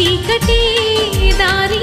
చీకటి దారి